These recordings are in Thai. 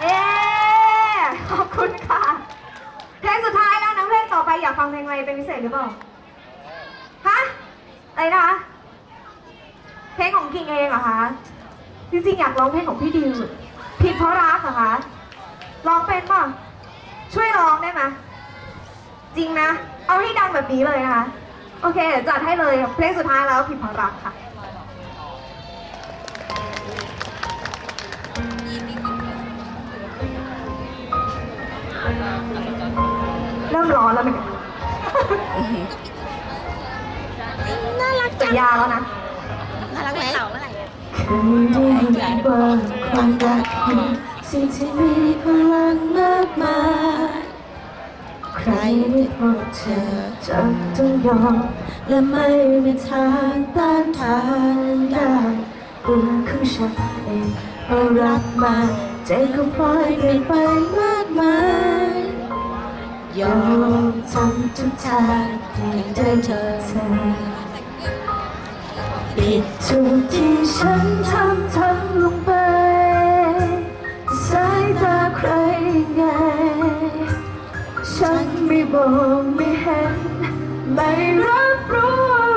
เอ๊ขอบคุณค่ะ เพลงสุดท้ายแล้วนะเพลงต่อไปอยากฟังเพลงอะไรเป็นพิเศษหรือเปล่า ฮะ อะไรนะคะ เพลงของกิงเองเหรอคะ จริงๆอยากร้องเพลงของพี่ดิว ผิดเพราะรักเหรอคะ ร้องเป็นป่ะ ช่วยร้องได้ไหมจริงนะ เอาให้ดังแบบนี้เลยนะคะ โอเคเดี๋ยวจัดให้เลย เพลงสุดท้ายแล้วผิดเพราะรักค่ะ ยาแล้วนะน่ารักไหมเคยได้ยินว่าความรักคือสิ่งที่มีพลังมากมายใครได้พบเธอจะต้องยอมและไม่มีทางต้านทานได้ตัวของฉันเองเพราะรักมาใจก็พลอยเปลี่ยนไปมากมายยอมทำทุกทางให้ได้เจอเธอ ผิดทุกที่ฉันทำทำลงไปสายตาใครไง ฉันไม่บอกไม่เห็น ไม่รับรู้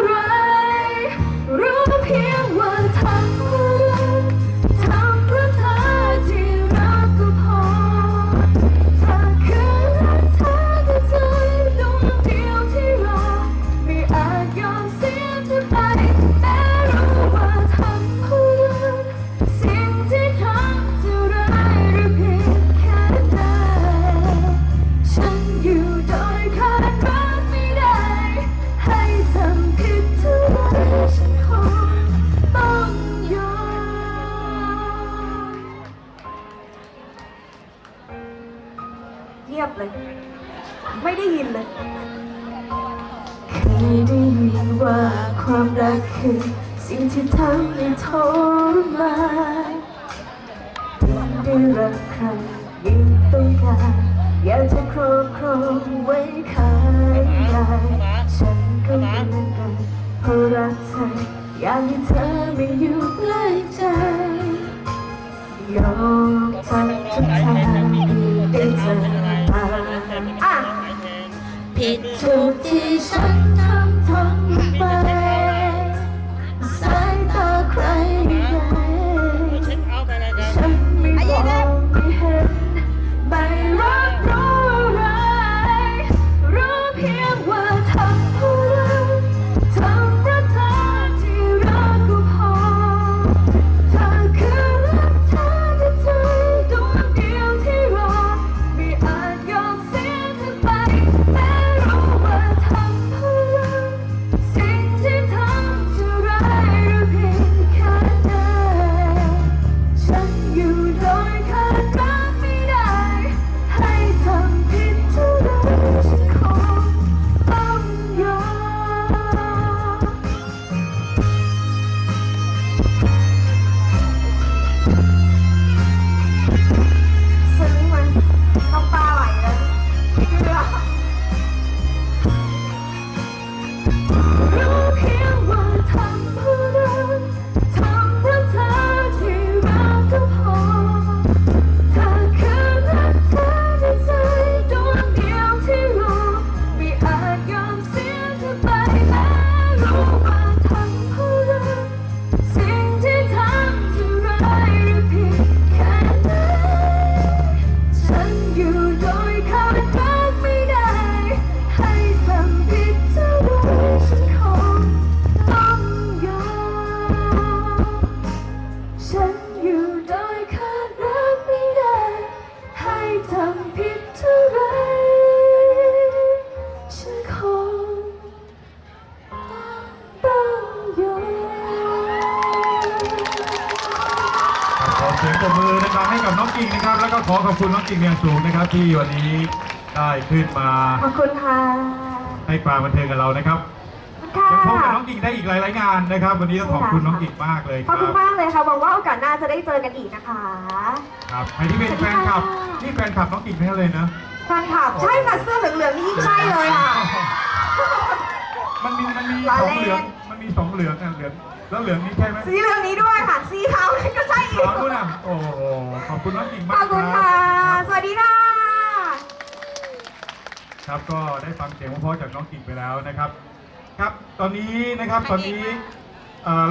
เงียบเลย ไม่ได้ยินเลยเคยได้ยินว่าความรักคือสิ่งที่ทำให้ทรมานได้รักใครยิ่งต้องการอยากจะครอบครองไว้ข้างกายฉันก็เหมือนกันเพราะรักเธออยากให้เธอไม่อยู่ใกล้ใจยอมทำทุกทางได้เจอมาอะ ผิดทุกที่ฉันทำ อยู่โปรบมือนะครับให้กับน้องกิ่งนะครับ แล้วก็ขอขอบคุณน้องกิ่งอย่างสูงนะครับ ที่วันนี้ได้ขึ้นมาขอบคุณค่ะให้ความบันเทิงกับเรานะครับค่ะยังพบกับน้องกิ่งได้อีกหลาย ๆ งานนะครับ วันนี้ต้องขอบคุณน้องกิ่งมากเลยคขอบรัคุณบ มากเลยค่ะหวังว่าโอกาสหน้าจะได้เจอกันอีกนะคะครับใครที่เป็นแฟนคลับนี่แฟนคลับน้องกิ่งทั้งนั้นเลยนะ แฟนคลับใช่ค่ะเสื้อเหลืองๆนี่ยิ่งใช่เลยค่ะ มันมีมันมีล้อสอเล่งนเหลืองมันมีสองเหลืองอะเหลือง แล้วเหลืองนี้ใช่ไหมสีเหลืองนี้ด้วยค่ะ สีขาวนี่ก็ใช่อีกขาวนู่นอะคุณน้องกิ่งขมาอกบคุณครัค่ะบสวัสดีค่ะ ครับก็ได้ฟังเสียงเพราะๆจากน้องกิ่งไปแล้วนะครับ ครับตอนนี้นะครับตอนนี้เอ่อ